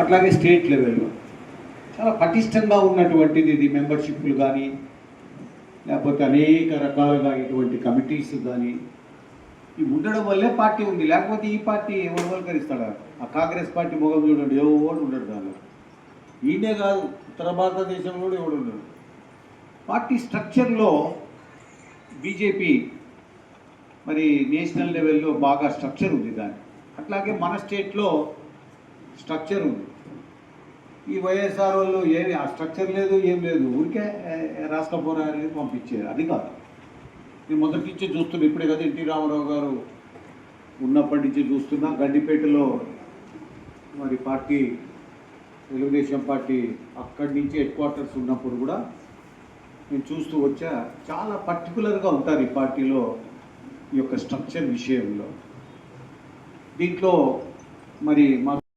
అట్లాగే స్టేట్ లెవెల్లో చాలా పటిష్టంగా ఉన్నటువంటిది ఇది మెంబర్షిప్లు కానీ లేకపోతే అనేక రకాలుగా ఇటువంటి కమిటీస్ కానీ ఇవి ఉండడం వల్లే పార్టీ ఉంది. లేకపోతే ఈ పార్టీ ఎవరు ఆ కాంగ్రెస్ పార్టీ మొగం చూడండి ఎవడు ఉండడు దానిలో. ఈయనే కాదు ఉత్తర భారతదేశంలో కూడా ఎవడు ఉండడు పార్టీ స్ట్రక్చర్లో బీజేపీ మరి నేషనల్ లెవెల్లో బాగా స్ట్రక్చర్ ఉంది దాని అట్లాగే మన స్టేట్లో స్ట్రక్చర్ ఉంది. ఈ వైఎస్ఆర్ వాళ్ళు ఏమి ఆ స్ట్రక్చర్ లేదు ఏం లేదు. ఊరికే రాష్ట్ర పోరానికి పంపించారు అది కాదు. నేను మొదటి నుంచి చూస్తున్నా. ఇప్పుడే కదా ఎన్టీ రామారావు గారు ఉన్నప్పటి నుంచి చూస్తున్నా. గడ్డిపేటలో మరి పార్టీ తెలుగుదేశం పార్టీ అక్కడి నుంచి హెడ్ క్వార్టర్స్ ఉన్నప్పుడు కూడా నేను చూస్తూ వచ్చా చాలా పర్టికులర్గా ఉంటారు ఈ పార్టీలో ఈ యొక్క స్ట్రక్చర్ విషయంలో. దీంట్లో మరి మా